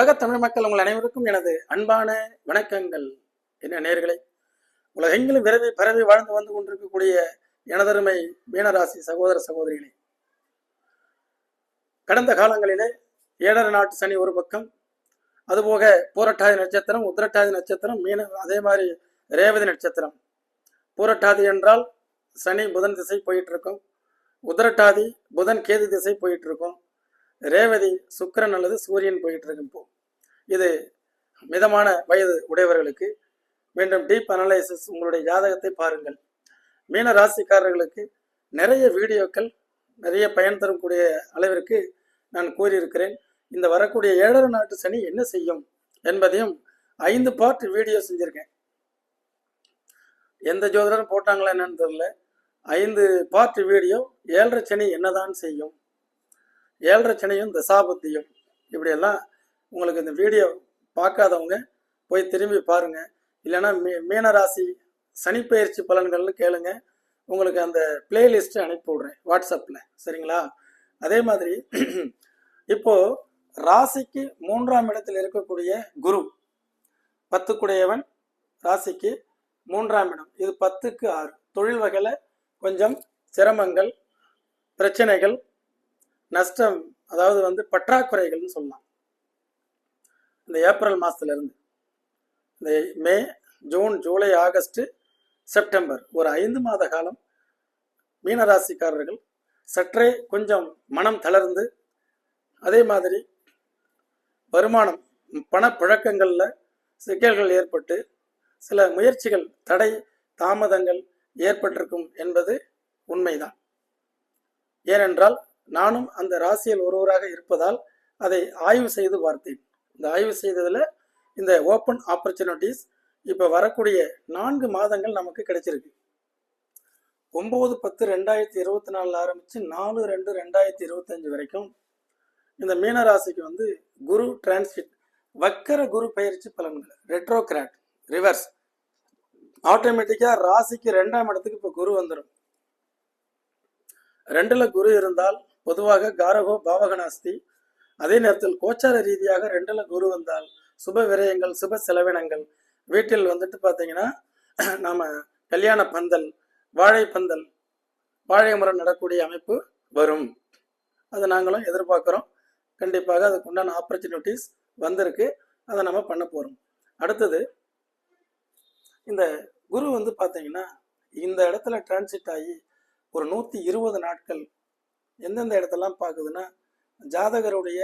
உலக தமிழ் மக்கள் உங்கள் அனைவருக்கும் எனது அன்பான வணக்கங்கள். என்ன நேர்களை உலகெங்கிலும் விரவி பரவி வாழ்ந்து வந்து கொண்டிருக்கக்கூடிய எனதருமை மீனராசி சகோதர சகோதரிகளே கடந்த காலங்களிலே ஏழரை நாட்டு சனி ஒரு பக்கம் அதுபோக பூரட்டாதி நட்சத்திரம் உத்திரட்டாதி நட்சத்திரம் மீன அதே மாதிரி ரேவதி நட்சத்திரம். பூரட்டாதி என்றால் சனி புதன் திசை போயிட்டு இருக்கும் உத்திரட்டாதி புதன் கேது திசை போயிட்டு இருக்கும் ரேவதி சுக்கிரன் அல்லது சூரியன் போயிட்டு இருக்கும் இப்போ. இது மிதமான வயது உடையவர்களுக்கு. மீண்டும் டீப் அனலைசிஸ் உங்களுடைய ஜாதகத்தை பாருங்கள். மீன ராசிக்காரர்களுக்கு நிறைய வீடியோக்கள் நிறைய பயன் தரக்கூடிய அளவிற்கு நான் கூறியிருக்கிறேன். இந்த வரக்கூடிய ஏழரை நாட்டு சனி என்ன செய்யும் என்பதையும் ஐந்து பார்ட் வீடியோ செஞ்சிருக்கேன். எந்த ஜோதிடரும் போட்டாங்களா என்னன்னு தெரியல. ஐந்து பார்ட் வீடியோ ஏழரை சனி என்னதான் செய்யும்? ஏழரை தசாபத்தியும். இப்படியெல்லாம் உங்களுக்கு இந்த வீடியோ பார்க்காதவங்க போய் திரும்பி பாருங்க. இல்லைன்னா மீ மீனராசி சனிப்பெயர்ச்சி பலன்கள்னு கேளுங்க. உங்களுக்கு அந்த பிளேலிஸ்ட் அனுப்பி விடுறேன் வாட்ஸ்அப்பில் சரிங்களா? அதே மாதிரி இப்போ ராசிக்கு மூன்றாம் இடத்தில் இருக்கக்கூடிய குரு. பத்துக்குடையவன் ராசிக்கு மூன்றாம் இடம். இது பத்துக்கு ஆறு. தொழில் வகையில் கொஞ்சம் சிரமங்கள் பிரச்சனைகள் நஷ்டம் அதாவது வந்து பற்றாக்குறைகள்னு சொல்லலாம். இந்த ஏப்ரல் மாதத்துலேருந்து இந்த May June July August September ஒரு ஐந்து மாத காலம் மீனராசிக்காரர்கள் சற்றே கொஞ்சம் மனம் தளர்ந்து அதே மாதிரி வருமானம் பணப்புழக்கங்களில் சிக்கல்கள் ஏற்பட்டு சில முயற்சிகள் தடை தாமதங்கள் ஏற்பட்டிருக்கும் என்பது உண்மைதான். ஏனென்றால் நானும் அந்த ராசியில் ஒருவராக இருப்பதால் அதை ஆய்வு செய்து பார்த்தேன். இந்த ஆய்வு செய்ததில் இந்த ஓப்பன் ஆப்பர்ச்சுனிட்டிஸ் இப்போ வரக்கூடிய நான்கு மாதங்கள் நமக்கு கிடைச்சிருக்கு. ஒம்பது பத்து ரெண்டாயிரத்தி இருபத்தி நாலில் ஆரம்பித்து நாலு ரெண்டு ரெண்டாயிரத்தி இருபத்தஞ்சு வரைக்கும் இந்த மீனராசிக்கு வந்து குரு டிரான்ஸ்ஃபிட் வக்கர குரு பயிற்சி பலன்கள் ரெட்ரோகிராட் ரிவர்ஸ் ஆட்டோமேட்டிக்காக ராசிக்கு ரெண்டாம் இடத்துக்கு இப்போ குரு வந்துடும் ரெண்டில் குரு இருந்தால் பொதுவாக காரகோ பாவகனாஸ்தி. அதே நேரத்தில் கோச்சார ரீதியாக ரெண்டுல குரு வந்தால் சுப விரயங்கள் சுப செலவினங்கள். வீட்டில் வந்துட்டு பார்த்தீங்கன்னா நாம கல்யாண பந்தல் வாழை பந்தல் வாழை முறை நடக்கூடிய அமைப்பு வரும். அதை நாங்களும் எதிர்பார்க்குறோம். கண்டிப்பாக அதுக்கு உண்டான ஆப்பர்ச்சுனிட்டிஸ் வந்திருக்கு. அதை நம்ம பண்ண போகிறோம் அடுத்தது இந்த குரு வந்து பார்த்தீங்கன்னா இந்த இடத்துல டிரான்சிட் ஆகி ஒரு நூற்றி இருபது நாட்கள் எந்தெந்த இடத்தெல்லாம் பார்க்குதுன்னா ஜாதகருடைய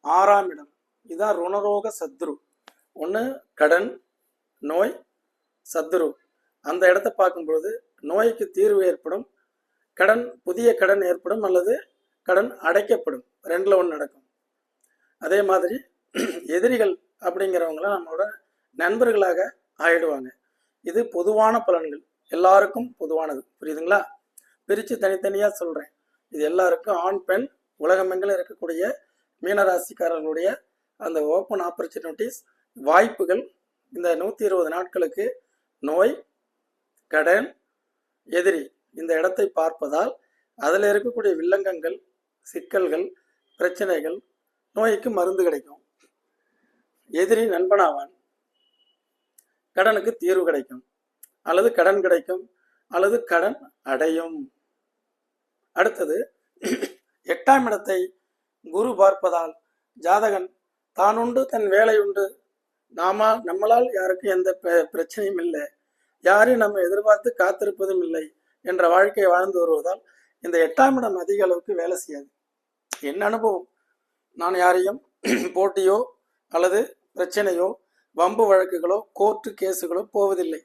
ஆறாம் இடம். இதுதான் ருணரோக சத்ரு. ஒன்று கடன் நோய் சத்ரு. அந்த இடத்த பார்க்கும்பொழுது நோய்க்கு தீர்வு ஏற்படும். கடன் புதிய கடன் ஏற்படும் அல்லது கடன் அடைக்கப்படும். ரெண்டில் ஒன்று நடக்கும். அதே மாதிரி எதிரிகள் அப்படிங்கிறவங்களாம் நம்மளோட நண்பர்களாக ஆயிடுவாங்க. இது பொதுவான பலன்கள். எல்லாருக்கும் பொதுவானது. புரியுதுங்களா? பிரித்து தனித்தனியாக சொல்கிறேன் இது எல்லாருக்கும் ஆண் பெண் உலகமெங்கிலும் இருக்கக்கூடிய மீனராசிக்காரர்களுடைய அந்த ஓப்பன் ஆப்பர்ச்சுனிட்டிஸ் வாய்ப்புகள் இந்த நூற்றி இருபது நாட்களுக்கு நோய் கடன் எதிரி இந்த இடத்தை பார்ப்பதால் அதில் இருக்கக்கூடிய வில்லங்கங்கள் சிக்கல்கள் பிரச்சனைகள் நோய்க்கு மருந்து கிடைக்கும். எதிரி நண்பனாவான் கடனுக்கு தீர்வு கிடைக்கும். அல்லது கடன் கிடைக்கும். அல்லது கடன் அடையும். அடுத்தது எட்டாம் இடத்தை குரு பார்ப்பதால் ஜாதகன் தான் உண்டு தன் வேலை உண்டு நாம நம்மளால் யாருக்கும் எந்த பிரச்சனையும் இல்லை. யாரையும் நம்ம எதிர்பார்த்து காத்திருப்பதும் இல்லை என்ற வாழ்க்கையை வாழ்ந்து வருவதால் இந்த எட்டாம் இடம் அதிக அளவுக்கு வேலை செய்யாது. என் அனுபவம்? நான் யாரையும் போட்டியோ அல்லது பிரச்சனையோ வம்பு வழக்குகளோ கோர்ட்டு கேஸுகளோ போவதில்லை.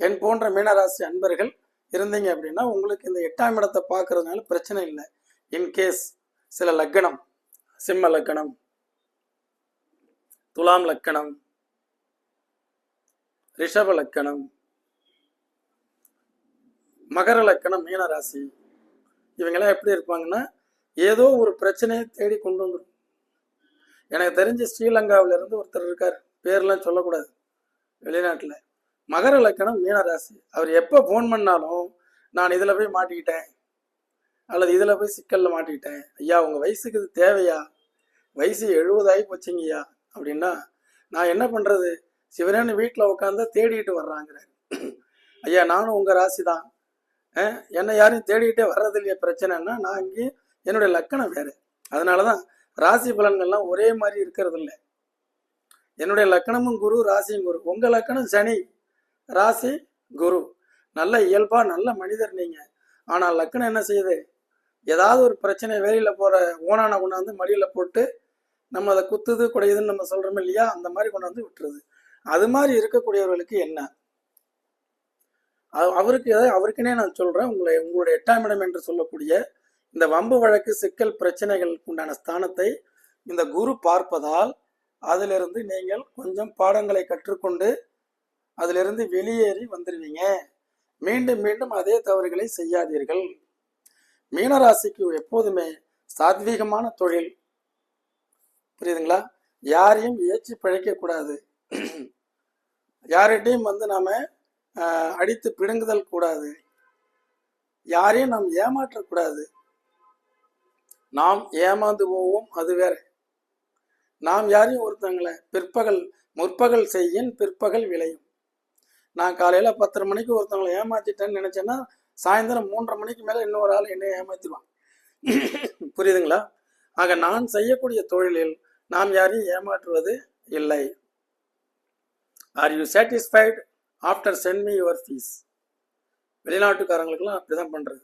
என் போன்ற மீனராசி அன்பர்கள் இருந்தீங்க அப்படின்னா உங்களுக்கு இந்த எட்டாம் இடத்தை பார்க்கறதுனால பிரச்சனை இல்லை. இன்கேஸ் சில லக்கணம் சிம்ம லக்கணம் துலாம் லக்கணம் ரிஷப லக்கணம் மகர லக்கணம் மீனராசி இவங்கெல்லாம் எப்படி இருப்பாங்கன்னா ஏதோ ஒரு பிரச்சனையை தேடி கொண்டு வந்துடும் எனக்கு தெரிஞ்சு ஸ்ரீலங்காவிலேருந்து ஒருத்தர் இருக்கார். பேர்லாம் சொல்லக்கூடாது. வெளிநாட்டில். மகர லக்கணம் மீனராசி அவர் எப்போ ஃபோன் பண்ணாலும் நான் இதில் போய் மாட்டிக்கிட்டேன். அல்லது இதில் போய் சிக்கலில் மாட்டிக்கிட்டேன். ஐயா உங்கள் வயசுக்கு இது தேவையா? வயசு எழுபதாகி போச்சுங்கய்யா. அப்படின்னா நான் என்ன பண்ணுறது சிவனேன்னு வீட்டில் உட்காந்து தேடிட்டு வர்றாங்கிறாரு. ஐயா நானும் உங்கள் ராசி தான். என்னை யாரையும் தேடிக்கிட்டே வர்றது இல்லையா பிரச்சனைன்னா நான் இங்கே என்னுடைய லக்கணம் வேறு. அதனால தான் ராசி பலன்கள்லாம் ஒரே மாதிரி இருக்கிறது இல்லை என்னுடைய லக்கணமும் குரு ராசியும் குரு. உங்கள் லக்கணம் சனி. ராசி குரு. நல்ல இயல்பா நல்ல மனிதர் நீங்க. ஆனால் லக்னம் என்ன செய்யுது? ஏதாவது ஒரு பிரச்சனை வேலையில போகிற ஓனான கொண்டாந்து மடியில் போட்டு நம்ம அதை குத்துது குடையுதுன்னு நம்ம சொல்கிறோம் இல்லையா? அந்த மாதிரி கொண்டாந்து விட்டுருது. அது மாதிரி இருக்கக்கூடியவர்களுக்கு என்ன? அவ- அவருக்கு அவருக்குன்னே நான் சொல்கிறேன் உங்களை உங்களுடைய எட்டாம் இடம் என்று சொல்லக்கூடிய இந்த வம்பு வழக்கு சிக்கல் பிரச்சனைகளுக்கு உண்டான ஸ்தானத்தை இந்த குரு பார்ப்பதால் அதிலிருந்து நீங்கள் கொஞ்சம் பாடங்களை கற்றுக்கொண்டு அதிலிருந்து வெளியேறி வந்துடுவீங்க மீண்டும் மீண்டும் அதே தவறுகளை செய்யாதீர்கள். மீனராசிக்கு எப்போதுமே சாத்வீகமான தொழில். புரியுதுங்களா? யாரையும் ஏற்றி பிழைக்கக்கூடாது யார்கிட்டையும் வந்து நாம் அடித்து பிடுங்குதல் கூடாது. யாரையும் நாம் ஏமாற்றக்கூடாது. நாம் ஏமாந்து போவோம் அது வேற. நாம் யாரையும் ஒருத்தங்களை பிற்பகல் முற்பகல் செய்யின் பிற்பகல் விளையும். நான் காலையில் பத்தரை மணிக்கு ஒருத்தவங்களை ஏமாத்திட்டேன்னு நினச்சேன்னா சாயந்தரம் மூன்றரை மணிக்கு மேலே இன்னொரு ஆள் என்னை ஏமாத்திடுவான். புரியுதுங்களா? ஆக நான் செய்யக்கூடிய தொழிலில் நாம் யாரையும் ஏமாற்றுவது இல்லை. Are you satisfied after send me your fees வெளிநாட்டுக்காரங்களுக்கெல்லாம் அப்படிதான் பண்ணுறது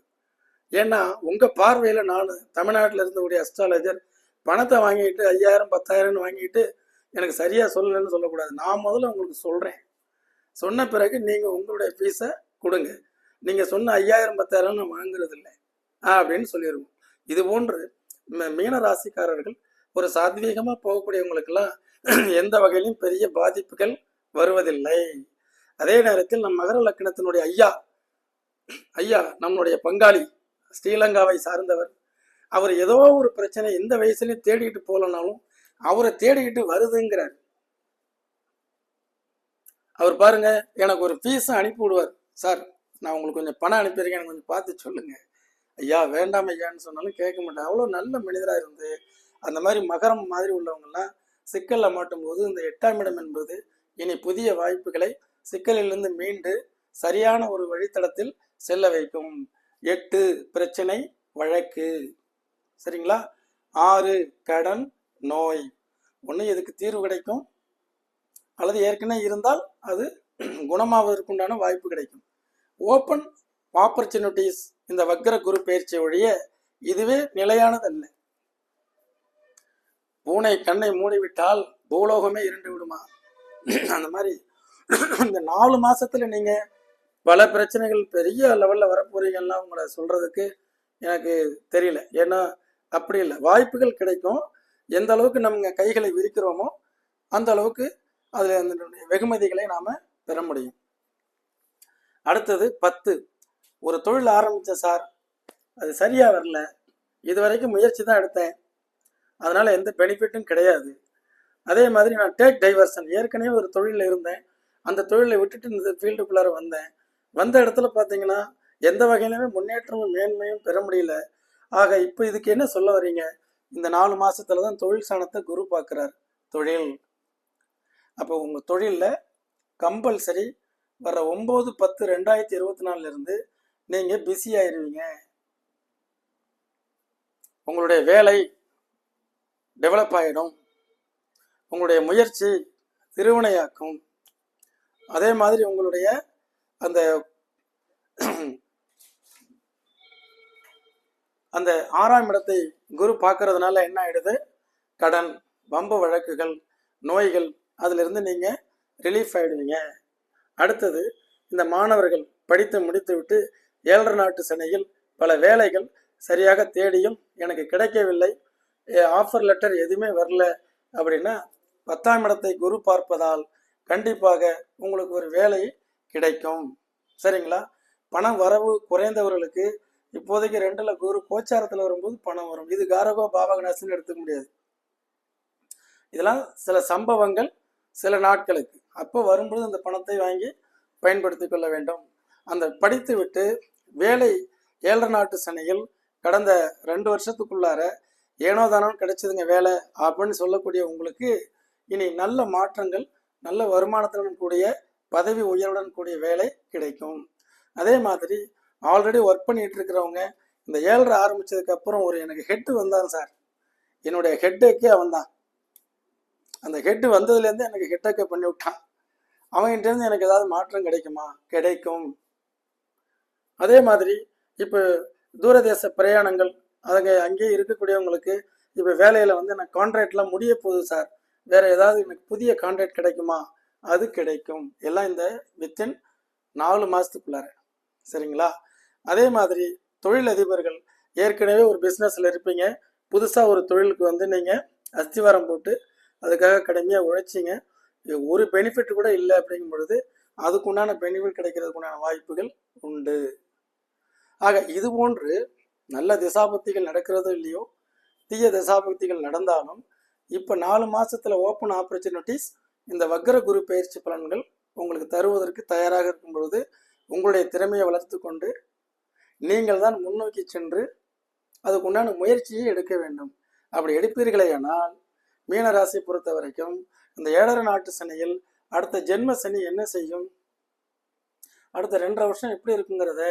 ஏன்னா உங்கள் பார்வையில் நான் தமிழ்நாட்டில் இருந்தக்கூடிய அஸ்ட்ராலஜர் பணத்தை வாங்கிட்டு ஐயாயிரம் பத்தாயிரம்னு வாங்கிட்டு எனக்கு சரியாக சொல்லலைன்னு சொல்லக்கூடாது. நான் முதல்ல உங்களுக்கு சொல்கிறேன் சொன்ன பிறகு நீங்க உங்களுடைய ஃபீஸை கொடுங்க. நீங்க சொன்ன ஐயாயிரம் பத்தாயிரம் நான் வாங்குறது இல்லை அப்படின்னு சொல்லிடுவோம் இது போன்று ம- மீன ராசிக்காரர்கள் ஒரு சாத்வீகமா போகக்கூடியவங்களுக்கெல்லாம் எந்த வகையிலும் பெரிய பாதிப்புகள் வருவதில்லை. அதே நேரத்தில் நம் மகர லக்கணத்தினுடைய ஐயா ஐயா நம்மளுடைய பங்காளி ஸ்ரீலங்காவை சார்ந்தவர் அவர் ஏதோ ஒரு பிரச்சனை எந்த வயசுலேயும் தேடிட்டு போகலனாலும் அவரை தேடிக்கிட்டு வருதுங்கிறார். அவர் பாருங்க எனக்கு ஒரு ஃபீஸும் அனுப்பி விடுவார். சார் நான் உங்களுக்கு கொஞ்சம் பணம் அனுப்பியிருக்கேன் எனக்கு கொஞ்சம் பார்த்து சொல்லுங்க. ஐயா வேண்டாம் ஐயான்னு சொன்னாலும் கேட்க மாட்டேன். அவ்வளோ நல்ல மனிதராக இருந்து அந்த மாதிரி மகரம் மாதிரி உள்ளவங்கெல்லாம் சிக்கலில் மாட்டும் போது இந்த எட்டாம் இடம் என்பது இனி புதிய வாய்ப்புகளை சிக்கலிலிருந்து மீண்டு சரியான ஒரு வழித்தடத்தில் செல்ல வைக்கும். எட்டு பிரச்சனை வழக்கு. சரிங்களா? ஆறு கடன் நோய். ஒன்று இதுக்கு தீர்வு கிடைக்கும்? அல்லது ஏற்கனவே இருந்தால் அது குணமாவதற்குண்டான வாய்ப்பு கிடைக்கும். ஓப்பன் ஆப்பர்ச்சுனிட்டிஸ் இந்த வக்கர குரு பயிற்சி ஒழிய இதுவே நிலையானதல்ல. பூனை கண்ணை மூடிவிட்டால் பூலோகமே இருண்டு விடுமா? அந்த மாதிரி இந்த நாலு மாசத்துல நீங்க பல பிரச்சனைகள் பெரிய லெவல்ல வரப்போறீங்கன்னா உங்களை சொல்றதுக்கு எனக்கு தெரியல. ஏன்னா அப்படி இல்லை. வாய்ப்புகள் கிடைக்கும். எந்த அளவுக்கு நம்ம கைகளை விரிக்கிறோமோ அந்த அளவுக்கு அதில் அந்த வெகுமதிகளை நாம் பெற முடியும். அடுத்தது பத்து. ஒரு தொழில் ஆரம்பித்தேன் சார் அது சரியாக வரல. இது வரைக்கும் முயற்சி தான் எடுத்தேன். அதனால் எந்த பெனிஃபிட்டும் கிடையாது. அதே மாதிரி நான் டேக் டைவர்ஷன் ஏற்கனவே ஒரு தொழிலில் இருந்தேன். அந்த தொழிலை விட்டுட்டு இந்த ஃபீல்டுக்குள்ளார வந்தேன். வந்த இடத்துல பார்த்தீங்கன்னா எந்த வகையிலுமே முன்னேற்றமும் மேன்மையும் பெற முடியல. ஆக இப்போ இதுக்கு என்ன சொல்ல வர்றீங்க இந்த நாலு மாசத்துல தான் தொழில் சாணத்தை குரு பார்க்குறார். தொழில். அப்போ உங்கள் தொழிலில் கம்பல்சரி வர ஒம்பது பத்து ரெண்டாயிரத்தி இருபத்தி நாலுலேருந்து நீங்கள் பிஸி ஆயிடுவீங்க உங்களுடைய வேலை டெவலப் ஆகிடும் உங்களுடைய முயற்சி திருவினையாக்கும். அதே மாதிரி உங்களுடைய அந்த அந்த ஆறாம் இடத்தை குரு பார்க்கறதுனால என்ன ஆயிடுது? கடன் வம்பு வழக்குகள் நோய்கள் அதிலிருந்து நீங்கள் ரிலீஃப் ஆகிடுவீங்க அடுத்தது இந்த மாணவர்கள் படித்து முடித்துவிட்டு ஏழரை நாட்டு சென்னையில் பல வேலைகள் சரியாக தேடியும் எனக்கு கிடைக்கவில்லை. ஆஃபர் லெட்டர் எதுவுமே வரல அப்படின்னா பத்தாம் இடத்தை குரு பார்ப்பதால் கண்டிப்பாக உங்களுக்கு ஒரு வேலை கிடைக்கும். சரிங்களா? பணம் வரவு குறைந்தவர்களுக்கு இப்போதைக்கு ரெண்டுல குரு கோச்சாரத்தில் வரும்போது பணம் வரும். இது காரகோ பாவகநாசன் எடுத்துக்க முடியாது. இதெல்லாம் சில சம்பவங்கள் சில நாட்களுக்கு. அப்போ வரும்போது அந்த பணத்தை வாங்கி பயன்படுத்தி கொள்ள வேண்டும். அந்த படித்து விட்டு வேலை ஏழரை நாட்டு சனையில் கடந்த ரெண்டு வருஷத்துக்குள்ளார ஏனோ தானோ கிடைச்சதுங்க வேலை அப்படின்னு சொல்லக்கூடிய உங்களுக்கு இனி நல்ல மாற்றங்கள் நல்ல வருமானத்துடன் கூடிய பதவி உயர்வுடன் கூடிய வேலை கிடைக்கும். அதே மாதிரி ஆல்ரெடி ஒர்க் பண்ணிட்டு இருக்கிறவங்க இந்த ஏழரை ஆரம்பிச்சதுக்கு அப்புறம் ஒரு எனக்கு ஹெட்டு வந்தான் சார். என்னுடைய ஹெட்டேக்கே அவன் தான் அந்த ஹெட்டு வந்ததுலேருந்து எனக்கு ஹெட்டேக்கை பண்ணி விட்டான். அவங்ககிட்டேருந்து எனக்கு ஏதாவது மாற்றம் கிடைக்குமா? கிடைக்கும். அதே மாதிரி இப்போ தூரதேச பிரயாணங்கள் அதுங்க அங்கேயே இருக்கக்கூடியவங்களுக்கு இப்போ வேலையில் வந்து எனக்கு கான்ட்ராக்ட்லாம் முடிய போகுது சார். வேற ஏதாவது எனக்கு புதிய கான்ட்ராக்ட் கிடைக்குமா? அது கிடைக்கும். எல்லாம் இந்த வித்தின் நாலு மாதத்துக்குள்ளார சரிங்களா? அதே மாதிரி தொழிலதிபர்கள் ஏற்கனவே ஒரு பிஸ்னஸில் இருப்பீங்க. புதுசாக ஒரு தொழிலுக்கு வந்து நீங்கள் அஸ்திவாரம் போட்டு அதுக்காக கடுமையாக உழைச்சிங்க. ஒரு பெனிஃபிட் கூட இல்லை அப்படிங்கும் பொழுது அதுக்குண்டான பெனிஃபிட் கிடைக்கிறதுக்குண்டான வாய்ப்புகள் உண்டு. ஆக இது போன்று நல்ல திசாபக்திகள் நடக்கிறதோ இல்லையோ தீய திசாபக்திகள் நடந்தாலும் இப்போ நாலு மாதத்தில் ஓப்பன் ஆப்பர்ச்சுனிட்டிஸ் இந்த வக்கர குரு பயிற்சி பலன்கள் உங்களுக்கு தருவதற்கு தயாராக இருக்கும் பொழுது உங்களுடைய திறமையை வளர்த்து கொண்டு நீங்கள் தான் முன்னோக்கி சென்று அதுக்குண்டான முயற்சியை எடுக்க வேண்டும். அப்படி எடுப்பீர்களேயானால் மீனராசி பொறுத்த வரைக்கும் இந்த ஏழரை நாட்டு சனியில் அடுத்த ஜென்ம சனி என்ன செய்யும்? அடுத்த ரெண்டரை வருஷம் எப்படி இருக்குங்கிறத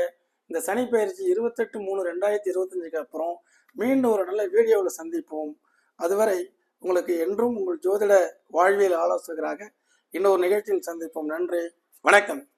இந்த சனி பயிற்சி இருபத்தெட்டு மூணு ரெண்டாயிரத்தி இருபத்தஞ்சுக்கு அப்புறம் மீண்டும் ஒரு நல்ல வீடியோவில் சந்திப்போம். அதுவரை உங்களுக்கு என்றும் உங்கள் ஜோதிட வாழ்வியல் ஆலோசகராக இன்னொரு நிகழ்ச்சியில் சந்திப்போம். நன்றி. வணக்கம்.